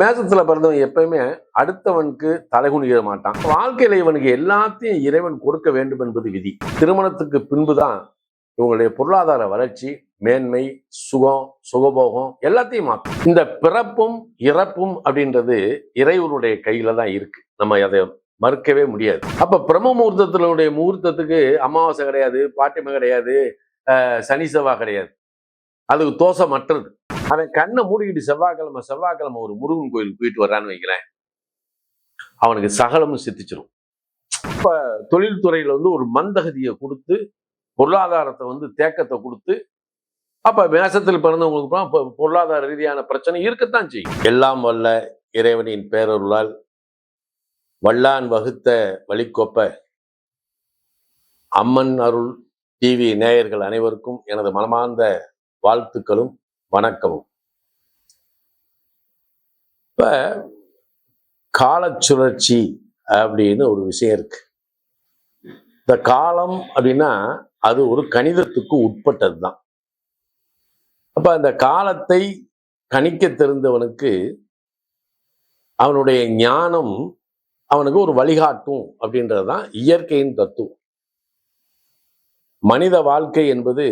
மேசத்துல பிறந்தவன் எப்பயுமே அடுத்தவனுக்கு தலைகுனிய மாட்டான். வாழ்க்கையில இவனுக்கு எல்லாத்தையும் இறைவன் கொடுக்க வேண்டும் என்பது விதி. திருமணத்துக்கு பின்புதான் இவங்களுடைய பொருளாதார வளர்ச்சி மேன்மை சுகம் சுகபோகம் எல்லாத்தையும் மாற்றும் இந்த பிறப்பும் இறப்பும் அப்படின்றது இறைவனுடைய கையில தான் இருக்கு. நம்ம அதை மறுக்கவே முடியாது. அப்ப பிரம்ம முகூர்த்தத்தினுடைய முகூர்த்தத்துக்கு அமாவாசை கிடையாது பாட்டிமை கிடையாது சனி செவ்வாய் கிடையாது. அதுக்கு தோசமற்றது அவன் கண்ணை மூடிக்கிட்டு செவ்வாய்க்கிழமை செவ்வாய்க்கிழமை ஒரு முருகன் கோயிலுக்கு போயிட்டு வர்றான்னு வைக்கிறேன் அவனுக்கு சகலமும் சித்திச்சிடும் இப்போ தொழில்துறையில் வந்து ஒரு மந்தகதியை கொடுத்து பொருளாதாரத்தை வந்து தேக்கத்தை கொடுத்து அப்போ மேசத்தில் பிறந்தவங்களுக்கு பொருளாதார ரீதியான பிரச்சனை இருக்கத்தான் செய்யும். எல்லாம் வல்ல இறைவனின் பேரருளால் வல்லான் வகுத்த வழிக்கொப்ப அம்மன் அருள் டிவி நேயர்கள் அனைவருக்கும் எனது மனமார்ந்த வாழ்த்துக்களும் வணக்கம். இப்ப கால சுழற்சி அப்படின்னு ஒரு விஷயம் இருக்கு. இந்த காலம் அப்படின்னா அது ஒரு கணிதத்துக்கு உட்பட்டது தான் அப்ப அந்த காலத்தை கணிக்க தெரிந்தவனுக்கு அவனுடைய ஞானம் அவனுக்கு ஒரு வழிகாட்டும் அப்படின்றது தான் இயற்கையின் தத்துவம். மனித வாழ்க்கை என்பது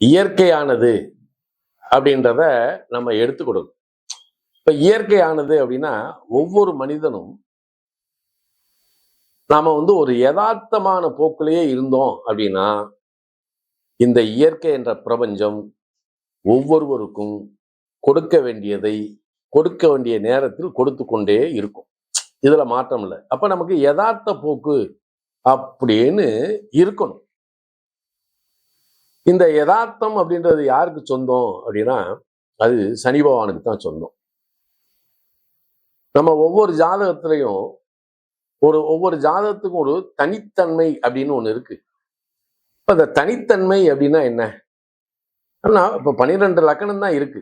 இயற்கையானது அப்படின்றத நம்ம எடுத்துக்கொடுக்கணும் இப்ப இயற்கையானது அப்படின்னா ஒவ்வொரு மனிதனும் நாம வந்து ஒரு யதார்த்தமான போக்கிலேயே இருந்தோம் அப்படின்னா இந்த இயற்கை என்ற பிரபஞ்சம் ஒவ்வொருவருக்கும் கொடுக்க வேண்டியதை கொடுக்க வேண்டிய நேரத்தில் கொடுத்து கொண்டே இருக்கும். இதுல மாற்றம் இல்லை. அப்ப நமக்கு யதார்த்த போக்கு அப்படின்னு இருக்கணும். இந்த யதார்த்தம் அப்படின்றது யாருக்கு சொந்தம் அப்படின்னா அது சனி பகவானுக்கு தான் சொந்தம். நம்ம ஒவ்வொரு ஜாதகத்திலையும் ஒரு ஒவ்வொரு ஜாதகத்துக்கும் ஒரு தனித்தன்மை அப்படின்னு ஒண்ணு இருக்கு. இப்போ அந்த தனித்தன்மை அப்படின்னா என்ன? ஆனா இப்போ பன்னிரெண்டு லக்கணம் தான் இருக்கு.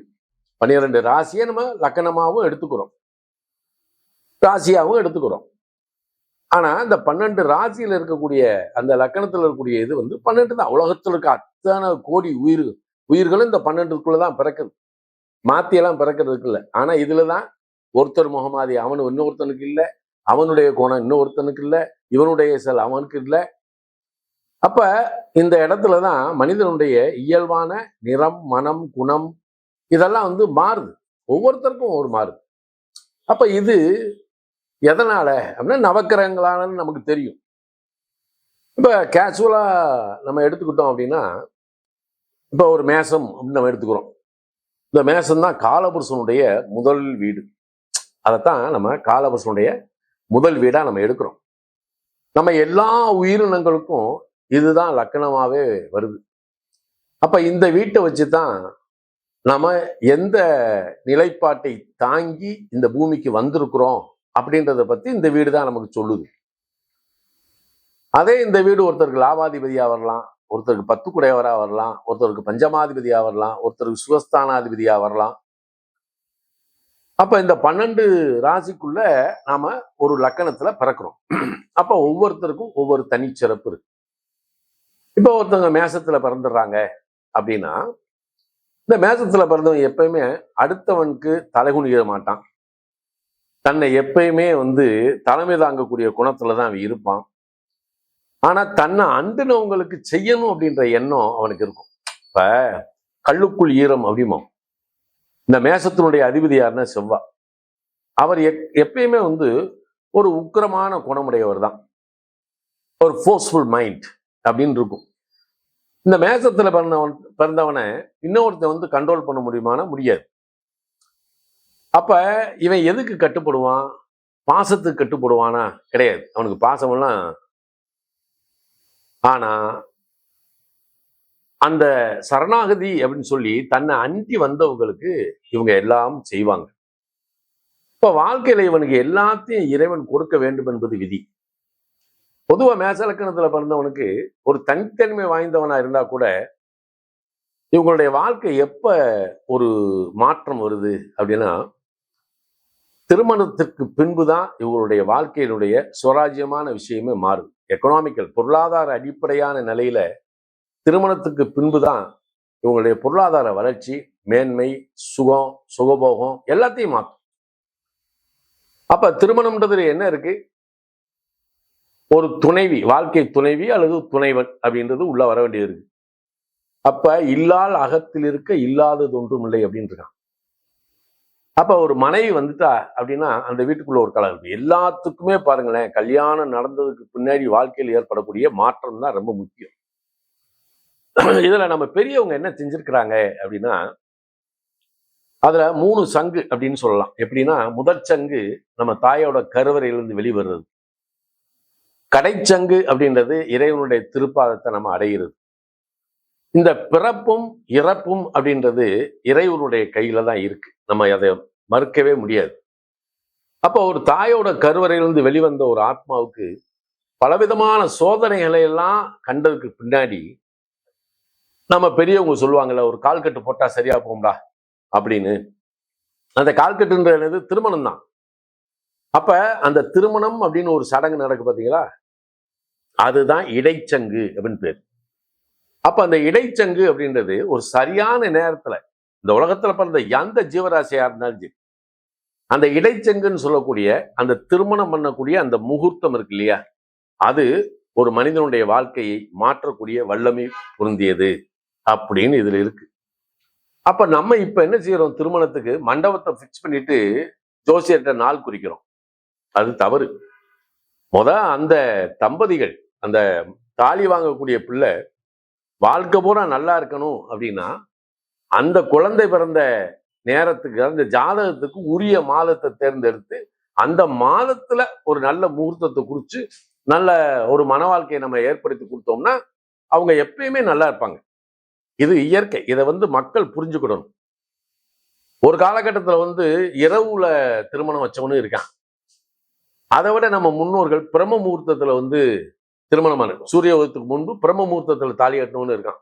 பன்னிரெண்டு ராசியை நம்ம லக்கணமாவும் எடுத்துக்கிறோம். ராசியாவும் எடுத்துக்கிறோம். ஆனா இந்த பன்னெண்டு ராசியில் இருக்கக்கூடிய அந்த லக்கணத்துல இருக்கக்கூடிய இது வந்து பன்னெண்டு தான். உலகத்தில் இருக்க அத்தனை கோடி உயிர்கள் உயிர்களும் இந்த பன்னெண்டுக்குள்ளதான் பிறக்குது. மாத்தியெல்லாம் பிறக்கிறதுக்கு இல்லை. ஆனா இதுலதான் ஒருத்தர் முகமாதி அவனு இன்னொருத்தனுக்கு இல்லை. அவனுடைய கோணம் இன்னொருத்தனுக்கு இல்லை. இவனுடைய செல் அவனுக்கு இல்லை. அப்ப இந்த இடத்துல தான் மனிதனுடைய இயல்பான நிறம் மனம் குணம் இதெல்லாம் வந்து மாறுது. ஒவ்வொருத்தருக்கும் ஒரு மாறுது. அப்ப இது எதனால்? அப்படின்னா நவக்கிரகங்களானு நமக்கு தெரியும். இப்போ கேஷுவலாக நம்ம எடுத்துக்கிட்டோம் அப்படின்னா இப்போ ஒரு மேசம் அப்படின்னு நம்ம எடுத்துக்கிறோம். இந்த மேசம் தான் காலபுருஷனுடைய முதல் வீடு. அதைத்தான் நம்ம காலபுருஷனுடைய முதல் வீடாக நம்ம எடுக்கிறோம். நம்ம எல்லா உயிரினங்களுக்கும் இதுதான் லக்கணமாகவே வருது. அப்போ இந்த வீட்டை வச்சு தான் நம்ம எந்த நிலைப்பாட்டை தாங்கி இந்த பூமிக்கு வந்திருக்கிறோம் அப்படின்றத பத்தி இந்த வீடு தான் நமக்கு சொல்லுது. அதே இந்த வீடு ஒருத்தருக்கு லாபாதிபதியா வரலாம் ஒருத்தருக்கு பத்து குடையவரா வரலாம் ஒருத்தருக்கு பஞ்சமாதிபதியா வரலாம் ஒருத்தருக்கு சுகஸ்தானாதிபதியாக வரலாம். அப்ப இந்த பன்னெண்டு ராசிக்குள்ள நாம ஒரு லக்கணத்துல பிறக்கிறோம். அப்ப ஒவ்வொருத்தருக்கும் ஒவ்வொரு தனிச்சிறப்பு இருக்கு. இப்போ ஒருத்தவங்க மேசத்துல பிறந்துடுறாங்க அப்படின்னா இந்த மேசத்துல பிறந்தவன் எப்பயுமே அடுத்தவனுக்கு தலைகுனிய மாட்டான். தன்னை எப்பயுமே வந்து தலைமை தாங்கக்கூடிய குணத்துல தான் அவன் இருப்பான். ஆனா தன்னை அண்டுனவங்களுக்கு செய்யணும் அப்படின்ற எண்ணம் அவனுக்கு இருக்கும். இப்ப கல்லுக்குள் ஈரம் அப்படிமோ இந்த மேசத்தினுடைய அதிபதி யாருன்னா செவ்வா. அவர் எப்- எப்பயுமே வந்து ஒரு உக்கிரமான குணமுடையவர் தான். ஒரு ஃபோர்ஸ்ஃபுல் மைண்ட் அப்படின்னு இருக்கும். இந்த மேசத்துல பிறந்தவன் பிறந்தவனை இன்னொருத்த வந்து கண்ட்ரோல் பண்ண முடியுமானா முடியாது. அப்ப இவன் எதுக்கு கட்டுப்படுவான்? பாசத்துக்கு கட்டுப்படுவானா? கிடையாது. அவனுக்கு பாசமெல்லாம் ஆனா அந்த சரணாகதி அப்படின்னு சொல்லி தன்னை அண்டி வந்தவங்களுக்கு இவங்க எல்லாம் செய்வாங்க. இப்ப வாழ்க்கையில இவனுக்கு எல்லாத்தையும் இறைவன் கொடுக்க வேண்டும் என்பது விதி. பொதுவா மேசலக்கணத்தில் பிறந்தவனுக்கு ஒரு தனித்தன்மை வாய்ந்தவனா இருந்தா கூட இவங்களுடைய வாழ்க்கை எப்ப ஒரு மாற்றம் வருது அப்படின்னா திருமணத்திற்கு பின்புதான் இவங்களுடைய வாழ்க்கையினுடைய சுவராஜ்யமான விஷயமே மாறும். எக்கனாமிக்கல் பொருளாதார அடிப்படையான நிலையில திருமணத்துக்கு பின்புதான் இவங்களுடைய பொருளாதார வளர்ச்சி மேன்மை சுகம் சுகபோகம் எல்லாத்தையும் மாற்றும். அப்ப திருமணம்ன்றதுல என்ன இருக்கு? ஒரு துணைவி வாழ்க்கை துணைவி அல்லது துணைவன் அப்படின்றது உள்ள வர வேண்டியது இருக்கு. அப்ப இல்லால் அகத்தில் இருக்க இல்லாதது ஒன்றும் இல்லை அப்படின்றான் அப்ப ஒரு மனைவி வந்துட்டா அப்படின்னா அந்த வீட்டுக்குள்ள ஒரு கலர் இருக்கு எல்லாத்துக்குமே பாருங்களேன் கல்யாணம் நடந்ததுக்கு பின்னாடி வாழ்க்கையில் ஏற்படக்கூடிய மாற்றம் தான் ரொம்ப முக்கியம். இதுல நம்ம பெரியவங்க என்ன செஞ்சிருக்கிறாங்க அப்படின்னா அதுல மூணு சங்கு அப்படின்னு சொல்லலாம். எப்படின்னா முதற் சங்கு நம்ம தாயோட கருவறையிலிருந்து வெளிவருது. கடைச்சங்கு அப்படின்றது இறைவனுடைய திருப்பாதத்தை நம்ம அடைகிறது இந்த பிறப்பும் இறப்பும் அப்படின்றது இறைவனுடைய கையில தான் இருக்கு. நம்ம அதை மறுக்கவே முடியாது. அப்போ ஒரு தாயோட கருவறையிலிருந்து வெளிவந்த ஒரு ஆத்மாவுக்கு பலவிதமான சோதனைகளை எல்லாம் கண்டதுக்கு பின்னாடி நம்ம பெரியவங்க சொல்லுவாங்கல்ல ஒரு கால்கட்டு போட்டா சரியா போகும்டா அப்படின்னு. அந்த கால்கட்டுன்றது திருமணம் தான். அப்ப அந்த திருமணம் அப்படின்னு ஒரு சடங்கு நடக்கு பாத்தீங்களா? அதுதான் இடைச்சங்கு அப்படின்னு பேர். அப்ப அந்த இடைச்சங்கு அப்படின்றது ஒரு சரியான நேரத்துல இந்த உலகத்துல பிறந்த எந்த ஜீவராசியா இருந்தாலும் சரி அந்த இடைச்சங்குன்னு சொல்லக்கூடிய அந்த திருமணம் பண்ணக்கூடிய அந்த முகூர்த்தம் இருக்கு இல்லையா? அது ஒரு மனிதனுடைய வாழ்க்கையை மாற்றக்கூடிய வல்லமை பொருந்தியது அப்படின்னு இதுல இருக்கு. அப்ப நம்ம இப்ப என்ன செய்யறோம்? திருமணத்துக்கு மண்டபத்தை ஃபிக்ஸ் பண்ணிட்டு ஜோசியர்கிட்ட நாள் குறிக்கிறோம். அது தவறு. முத அந்த தம்பதிகள் அந்த தாலி வாங்கக்கூடிய பிள்ளை வாழ்க்கை பூரா நல்லா இருக்கணும் அப்படின்னா அந்த குழந்தை பிறந்த நேரத்துக்கு அந்த ஜாதகத்துக்கு உரிய மாதத்தை தேர்ந்தெடுத்து அந்த மாதத்துல ஒரு நல்ல முகூர்த்தத்தை குறிச்சு நல்ல ஒரு மன வாழ்க்கையை நம்ம ஏற்படுத்தி கொடுத்தோம்னா அவங்க எப்பயுமே நல்லா இருப்பாங்க. இது இயற்கை. இதை வந்து மக்கள் புரிஞ்சுக்கிடணும். ஒரு காலகட்டத்தில் வந்து இரவுல திருமணம் வச்சவனும் இருக்கான். அதை விட நம்ம முன்னோர்கள் பிரம்ம முகூர்த்தத்துல வந்து திருமணமான சூரிய உதயத்துக்கு முன்பு பிரம்ம முகூர்த்தத்தில் தாலி கட்டணும்னு இருக்கான்.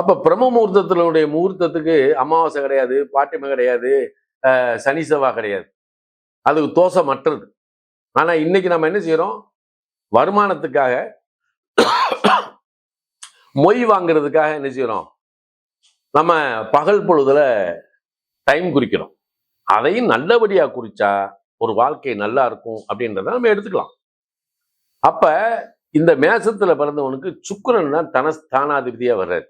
அப்ப பிரம்ம முகூர்த்தத்தினுடைய முகூர்த்தத்துக்கு அமாவாசை கிடையாது பாட்டிமை கிடையாது சனி செவ்வாய் கிடையாது. அதுக்கு தோசமற்றது ஆனா இன்னைக்கு நம்ம என்ன செய்யறோம்? வருமானத்துக்காக மொய் வாங்குறதுக்காக என்ன செய்யறோம்? நம்ம பகல் பொழுதுல டைம் குறிக்கிறோம். அதையும் நல்லபடியா குறிச்சா ஒரு வாழ்க்கை நல்லா இருக்கும் அப்படின்றத நம்ம எடுத்துக்கலாம். அப்ப இந்த மேசத்துல பிறந்தவனுக்கு சுக்கரன் தான் தனஸ்தானாதிபதியா வர்றாரு.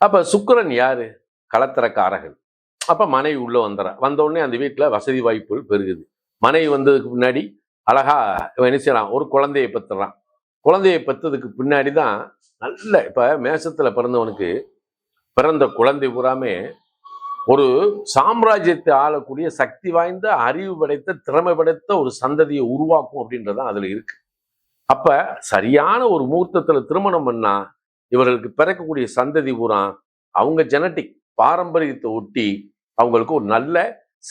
அப்ப சுக்கரன் யாரு? கலத்திரக்காரகன் அப்ப மனைவி உள்ள வந்துடுறா வந்த உடனே அந்த வீட்டுல வசதி வாய்ப்புகள் பெருகுது. மனைவி வந்ததுக்கு முன்னாடி அழகா என்ன செய்யறான் ஒரு குழந்தையை பெற்றுறான் குழந்தையை பெற்றதுக்கு பின்னாடி தான் நல்ல இப்ப மேசத்துல பிறந்தவனுக்கு பிறந்த குழந்தை பூராமே ஒரு சாம்ராஜ்யத்தை ஆளக்கூடிய சக்தி வாய்ந்த அறிவு படைத்த திறமை படைத்த ஒரு சந்ததியை உருவாக்கும் அப்படின்றது தான் அதுல இருக்கு. அப்ப சரியான ஒரு முகூர்த்தத்துல திருமணம் பண்ணா இவர்களுக்கு பிறக்கக்கூடிய சந்ததி பூரா அவங்க ஜெனட்டிக் பாரம்பரியத்தை ஒட்டி அவங்களுக்கு ஒரு நல்ல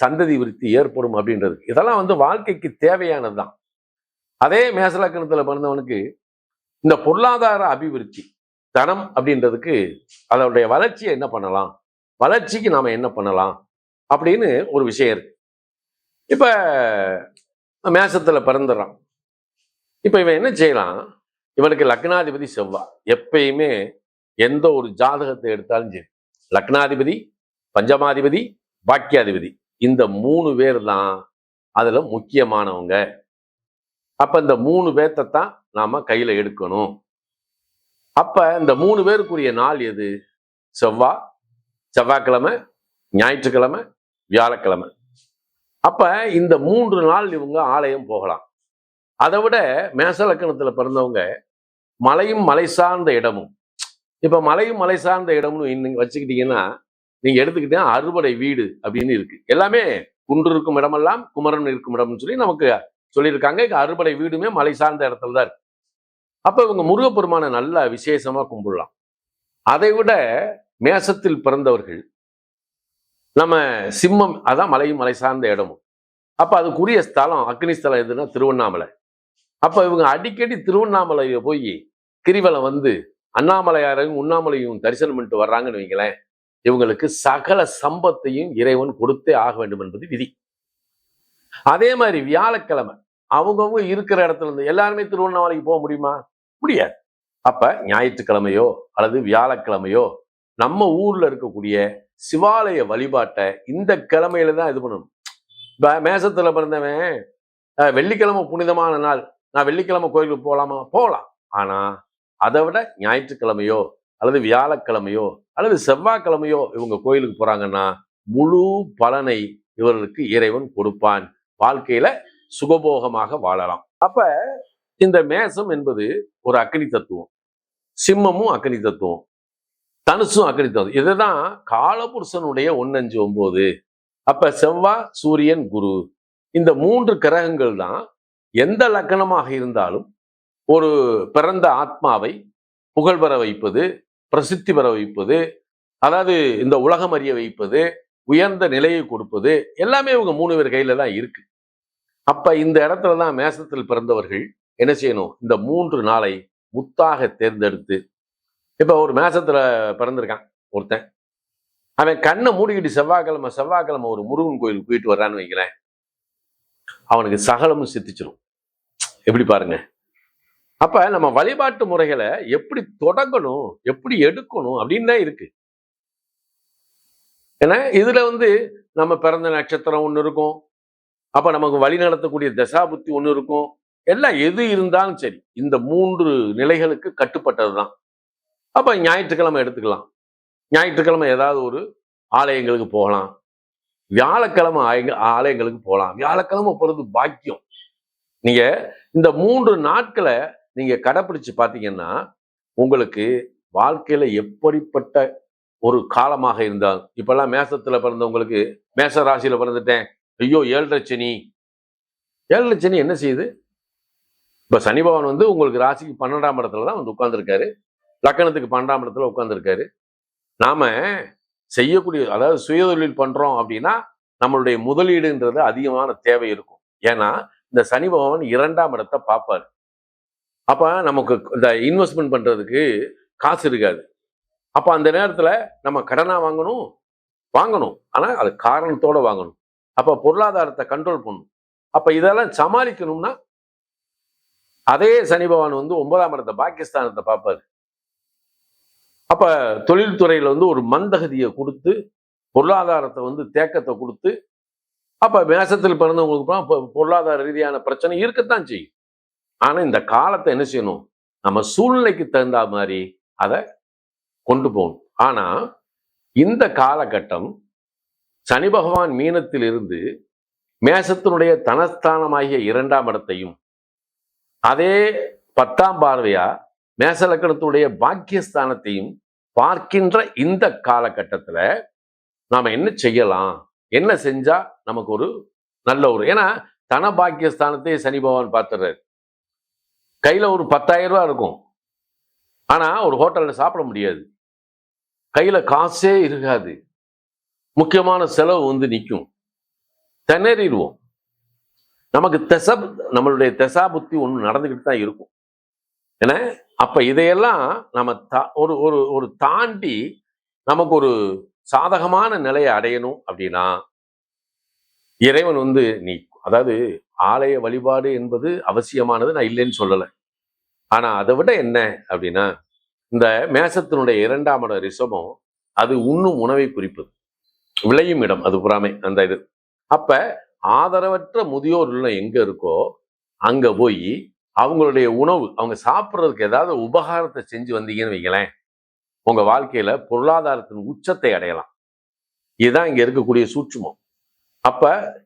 சந்ததி விருத்தி ஏற்படும் அப்படின்றது. இதெல்லாம் வந்து வாழ்க்கைக்கு தேவையானது தான் அதே கிணத்துல பிறந்தவனுக்கு இந்த பொருளாதார அபிவிருத்தி தனம் அப்படின்றதுக்கு அதனுடைய வளர்ச்சியை என்ன பண்ணலாம்? வளர்ச்சிக்கு நாம என்ன பண்ணலாம்? அப்படின்னு ஒரு விஷயம் இருக்கு. இப்ப மேசத்துல பிறந்துடுறான். இப்போ இவன் என்ன செய்யலாம் இவனுக்கு லக்னாதிபதி செவ்வாய் எப்பயுமே எந்த ஒரு ஜாதகத்தை எடுத்தாலும் சரி. லக்னாதிபதி பஞ்சமாதிபதி பாக்கியாதிபதி. இந்த மூணு பேர் தான் அதுல முக்கியமானவங்க. அப்ப இந்த மூணு பேர்த்த தான் நாம கையில எடுக்கணும். அப்ப இந்த மூணு பேருக்குரிய நாள் எது? செவ்வாய் செவ்வாய்க்கிழமை ஞாயிற்றுக்கிழமை வியாழக்கிழமை. அப்ப இந்த மூன்று நாள் இவங்க ஆலயம் போகலாம். அதை விட மேசலக்கணத்துல பிறந்தவங்க மலையும் மலை சார்ந்த இடமும். இப்ப மலையும் மலை சார்ந்த இடம்னு இன்னைக்கு வச்சுக்கிட்டீங்கன்னா நீங்க எடுத்துக்கிட்டீங்கன்னா அறுபடை வீடு அப்படின்னு இருக்கு. எல்லாமே குன்று இருக்கும் இடமெல்லாம் குமரன் இருக்கும் இடம்னு சொல்லி நமக்கு சொல்லியிருக்காங்க. இங்க அறுபடை வீடுமே மலை சார்ந்த இடத்துல தான் இருக்கு. அப்ப இவங்க முருகப்பெருமானை நல்லா விசேஷமா கும்பிடலாம். அதை விட மேசத்தில் பிறந்தவர்கள் நம்ம சிம்மம் அதான் மலையும் மலை சார்ந்த இடமும். அப்ப அதுக்குரிய ஸ்தலம் அக்னி ஸ்தலம் எதுன்னா திருவண்ணாமலை. அப்ப இவங்க அடிக்கடி திருவண்ணாமலையை போய் கிரிவலம் வந்து அண்ணாமலையாரையும் உண்ணாமலையும் தரிசனம் பண்ணிட்டு வர்றாங்கன்னு வைங்களேன் இவங்களுக்கு சகல சம்பத்தையும் இறைவன் கொடுத்தே ஆக வேண்டும் என்பது விதி. அதே மாதிரி வியாழக்கிழமை அவங்கவுங்க இருக்கிற இடத்துல இருந்து எல்லாருமே திருவண்ணாமலைக்கு போக முடியுமா? முடியாது. அப்ப ஞாயிற்றுக்கிழமையோ அல்லது வியாழக்கிழமையோ நம்ம ஊர்ல இருக்கக்கூடிய சிவாலய வழிபாட்டை இந்த கிழமையில தான் இது பண்ணணும். இப்போ மேசத்துல பிறந்தவன் அஹ், வெள்ளிக்கிழமை புனிதமான நாள் நான் வெள்ளிக்கிழமை கோயிலுக்கு போகலாமா போகலாம் ஆனா அதை விட ஞாயிற்றுக்கிழமையோ அல்லது வியாழக்கிழமையோ அல்லது செவ்வாய்க்கிழமையோ இவங்க கோயிலுக்கு போறாங்கன்னா முழு பலனை இவர்களுக்கு இறைவன் கொடுப்பான். வாழ்க்கையில சுகபோகமாக வாழலாம். அப்ப இந்த மேசம் என்பது ஒரு அக்னி தத்துவம். சிம்மமும் அக்னி தத்துவம். தனுசும் அக்னி தத்துவம். இதுதான் காலபுருஷனுடைய ஒன்னஞ்சு ஒன்பது அப்ப செவ்வாய் சூரியன் குரு. இந்த மூன்று கிரகங்கள் தான் எந்த லக்கணமாக இருந்தாலும் ஒரு பிறந்த ஆத்மாவை புகழ் பெற வைப்பது பிரசித்தி பெற வைப்பது அதாவது இந்த உலகம் அறிய வைப்பது உயர்ந்த நிலையை கொடுப்பது எல்லாமே இவங்க மூணு பேர் கையில தான் இருக்கு. அப்ப இந்த இடத்துல தான் மேசத்தில் பிறந்தவர்கள் என்ன செய்யணும்? இந்த மூன்று நாளை முத்தாக தேர்ந்தெடுத்து இப்போ ஒரு மேசத்துல பிறந்திருக்கான் ஒருத்தன். அவன் கண்ணை மூடிக்கிட்டு செவ்வாய்க்கிழமை செவ்வாய்க்கிழமை ஒரு முருகன் கோயிலுக்கு போயிட்டு வர்றான்னு வைக்கிறேன் அவனுக்கு சகலமும் சித்திச்சிரும். எப்படி பாருங்க? அப்ப நம்ம வழிபாட்டு முறைகளை எப்படி தொடங்கணும் எப்படி எடுக்கணும் அப்படின்னு தான் இருக்கு. ஏன்னா இதுல வந்து நம்ம பிறந்த நட்சத்திரம் ஒன்று இருக்கும். அப்ப நமக்கு வழி நடத்தக்கூடிய தசாபுத்தி ஒன்று இருக்கும். எல்லாம் எது இருந்தாலும் சரி இந்த மூன்று நிலைகளுக்கு கட்டுப்பட்டது தான் அப்ப ஞாயிற்றுக்கிழமை எடுத்துக்கலாம். ஞாயிற்றுக்கிழமை ஏதாவது ஒரு ஆலயங்களுக்கு போகலாம். வியாழக்கிழமை ஆலயங்களுக்கு போகலாம். வியாழக்கிழமை போறது பாக்கியம். நீங்க இந்த மூன்று நாட்களை நீங்க கடைப்பிடிச்சு பார்த்தீங்கன்னா உங்களுக்கு வாழ்க்கையில எப்படிப்பட்ட ஒரு காலமாக இருந்தாலும் இப்பெல்லாம் மேசத்துல பிறந்தவங்களுக்கு மேச ராசியில பிறந்துட்டேன். ஐயோ ஏழரை சனி. ஏழரை சனி என்ன செய்யுது? இப்ப சனி பகவான் வந்து உங்களுக்கு ராசிக்கு பன்னெண்டாம் இடத்துல தான் வந்து உட்கார்ந்துருக்காரு. லக்கணத்துக்கு பன்னெண்டாம் இடத்துல உட்கார்ந்துருக்காரு. நாம செய்யக்கூடிய அதாவது சுயதொழில் பண்றோம் அப்படின்னா நம்மளுடைய முதலீடுன்றது அதிகமான தேவை இருக்கும். ஏன்னா இந்த சனி பகவான் இரண்டாம் இடத்தை பார்ப்பாரு. அப்போ நமக்கு இந்த இன்வெஸ்ட்மெண்ட் பண்ணுறதுக்கு காசு இருக்காது. அப்போ அந்த நேரத்தில் நம்ம கடனாக வாங்கணும் வாங்கணும். ஆனால் அது காரணத்தோட வாங்கணும். அப்போ பொருளாதாரத்தை கண்ட்ரோல் பண்ணணும். அப்போ இதெல்லாம் சமாளிக்கணும்னா அதே சனி பகவான் வந்து ஒன்பதாம் இடத்தை பாகிஸ்தானத்தை பார்ப்பாரு. அப்போ தொழில்துறையில் வந்து ஒரு மந்தகதியை கொடுத்து பொருளாதாரத்தை வந்து தேக்கத்தை கொடுத்து அப்ப மேசத்தில் பிறந்தவங்களுக்கு பொருளாதார ரீதியான பிரச்சனை இருக்கத்தான் செய்யும். ஆனா இந்த காலத்தை என்ன செய்யணும்? நம்ம சூழ்நிலைக்கு தகுந்த மாதிரி அதை கொண்டு போகணும். ஆனா இந்த காலகட்டம் சனி பகவான் மீனத்தில் இருந்து மேசத்தினுடைய தனஸ்தானமாகிய இரண்டாம் இடத்தையும் அதே பத்தாம் பார்வையா மேச லக்கணத்தினுடைய பாக்கியஸ்தானத்தையும் பார்க்கின்ற இந்த காலகட்டத்துல நாம என்ன செய்யலாம்? என்ன செஞ்சா நமக்கு ஒரு நல்ல ஒரு ஏன்னா தன பாக்கியஸ்தானத்தையே சனி பகவான் பார்த்துடுறாரு. கையில் ஒரு பத்தாயிரம் ரூபா இருக்கும். ஆனால் ஒரு ஹோட்டலில் சாப்பிட முடியாது. கையில் காசே இருக்காது. முக்கியமான செலவு வந்து நிற்கும் திணறிடுவோம். நமக்கு தெச நம்மளுடைய தெசா புத்தி ஒன்று நடந்துக்கிட்டு தான் இருக்கும். ஏன்னா அப்போ இதையெல்லாம் நம்ம தா- ஒரு ஒரு ஒரு தாண்டி நமக்கு ஒரு சாதகமான நிலையை அடையணும் அப்படின்னா இறைவன் வந்து நீ அதாவது ஆலய வழிபாடு என்பது அவசியமானது நான் இல்லைன்னு சொல்லலை. ஆனா அதை விட என்ன அப்படின்னா இந்த மேசத்தினுடைய இரண்டாம் இடம் ரிஷபம் அது உண்ணும் உணவை குறிப்பது. விளையும் இடம் அது புறாமை அந்த இது. அப்ப ஆதரவற்ற முதியோர் இல்லம் எங்க இருக்கோ அங்க போய் அவங்களுடைய உணவு அவங்க சாப்பிட்றதுக்கு ஏதாவது உபகாரத்தை செஞ்சு வந்தீங்கன்னு வைங்களேன் உங்கள் வாழ்க்கையில பொருளாதாரத்தின் உச்சத்தை அடையலாம். இதுதான் இங்கே இருக்கக்கூடிய சூட்சுமம். அப்ப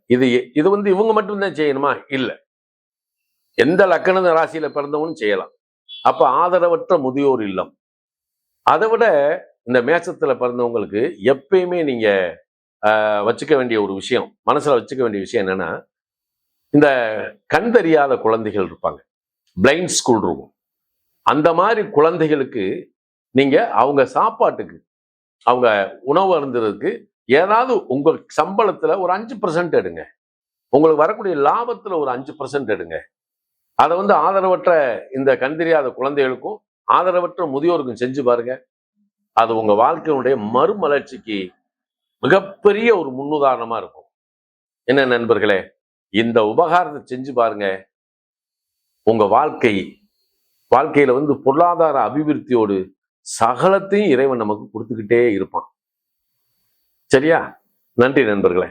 இது இது வந்து இவங்க மட்டும்தான் செய்யணுமா? இல்லை. எந்த லக்கண ராசியில பிறந்தவனும் செய்யலாம். அப்ப ஆதரவற்ற முதியோர் இல்லம். அதை விட இந்த மேசத்தில் பிறந்தவங்களுக்கு எப்பயுமே நீங்கள் ஆஹ், வச்சுக்க வேண்டிய ஒரு விஷயம் மனசில் வச்சுக்க வேண்டிய விஷயம் என்னன்னா இந்த கண் தெரியாத குழந்தைகள் இருப்பாங்க. பிளைண்ட் ஸ்கூல் இருக்கும். அந்த மாதிரி குழந்தைகளுக்கு நீங்க அவங்க சாப்பாட்டுக்கு அவங்க உணவு அருந்துறதுக்கு ஏதாவது உங்கள் சம்பளத்துல ஒரு அஞ்சு பர்சன்ட் எடுங்க. உங்களுக்கு வரக்கூடிய லாபத்தில் ஒரு அஞ்சு பர்சன்ட் எடுங்க. அதை வந்து ஆதரவற்ற இந்த கண் தெரியாத குழந்தைகளுக்கும் ஆதரவற்ற முதியோருக்கும் செஞ்சு பாருங்க. அது உங்க வாழ்க்கையினுடைய மறுமலர்ச்சிக்கு மிகப்பெரிய ஒரு முன்னுதாரணமா இருக்கும். என்ன நண்பர்களே இந்த உபகாரத்தை செஞ்சு பாருங்க. உங்க வாழ்க்கை வாழ்க்கையில வந்து பொருளாதார அபிவிருத்தியோடு சகலத்தையும் இறைவன் நமக்கு கொடுத்துக்கிட்டே இருப்பான். சரியா? நன்றி நண்பர்களே.